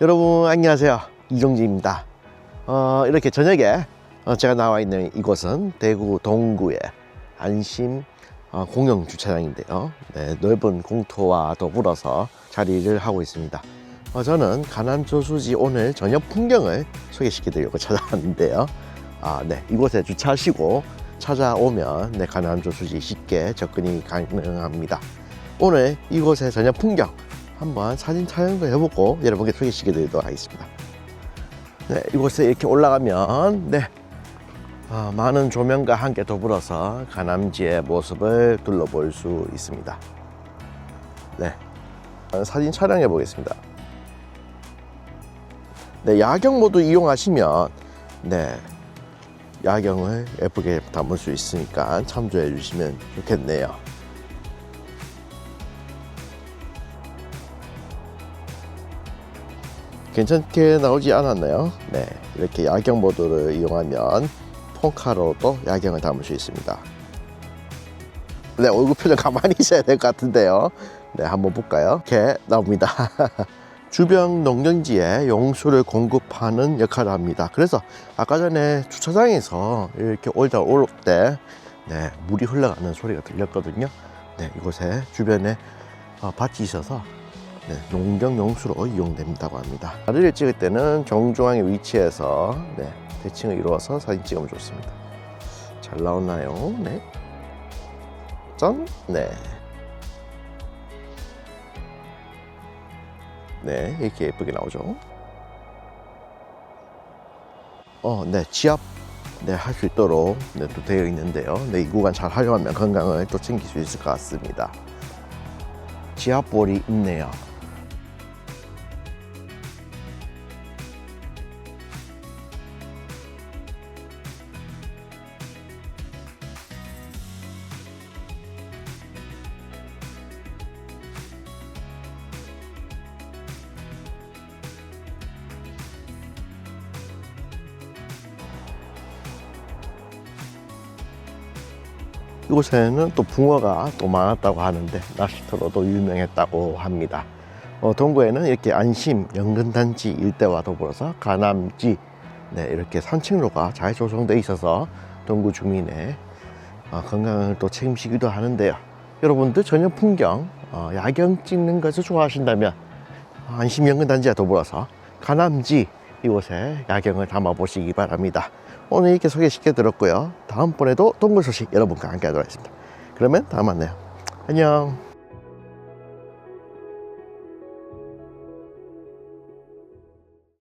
여러분 안녕하세요. 이정지입니다. 어, 이렇게 저녁에 어, 제가 나와 있는 이곳은 대구 동구의 안심 어, 공영 주차장인데요. 네, 넓은 공터와 더불어서 자리를 하고 있습니다. 어, 저는 가남 저수지 오늘 저녁 풍경을 소개시켜 드리려고 찾아왔는데요. 아, 네, 이곳에 주차하시고 찾아오면 네, 가남 저수지 쉽게 접근이 가능합니다. 오늘 이곳의 저녁 풍경 한번 사진 촬영도 해보고 여러분께 소개시켜 드리도록 하겠습니다. 네, 이곳에 이렇게 올라가면 네, 어, 많은 조명과 함께 더불어서 가남지의 모습을 둘러볼 수 있습니다. 네, 어, 사진 촬영해 보겠습니다. 네, 야경 모드 이용하시면 네, 야경을 예쁘게 담을 수 있으니까 참조해 주시면 좋겠네요. 괜찮게 나오지 않았나요? 네, 이렇게 야경 모드를 이용하면 폰카로도 야경을 담을 수 있습니다. 네, 얼굴 표정 가만히 있어야 될 것 같은데요. 네, 한번 볼까요? 이렇게 나옵니다. 주변 농경지에 용수를 공급하는 역할을 합니다. 그래서 아까 전에 주차장에서 이렇게 올다 올때 네, 물이 흘러가는 소리가 들렸거든요. 네, 이곳에 주변에 어, 밭이 있어서 네, 농경 용수로 이용된다고 합니다. 사진을 찍을 때는 정중앙에 위치해서 네, 대칭을 이루어서 사진 찍으면 좋습니다. 잘 나오나요? 네. 짠. 네. 네, 이렇게 예쁘게 나오죠. 어, 네, 지압 네, 할 수 있도록 네, 또 되어 있는데요. 네, 이 구간 잘 활용하면 건강을 또 챙길 수 있을 것 같습니다. 지압볼이 있네요. 이곳에는 또 붕어가 또 많았다고 하는데 낚시터로도 유명했다고 합니다. 어, 동구에는 이렇게 안심 연근단지 일대와 더불어서 가남지 네, 이렇게 산책로가 잘 조성되어 있어서 동구 주민의 어, 건강을 또 책임지기도 하는데요. 여러분들 저녁 풍경 어, 야경 찍는 것을 좋아하신다면 안심 연근단지와 더불어서 가남지 이곳에 야경을 담아 보시기 바랍니다. 오늘 이렇게 소개시켜 드렸고요. 다음번에도 동물 소식 여러분과 함께 하도록 하겠습니다. 그러면 다음 만나요. 안녕.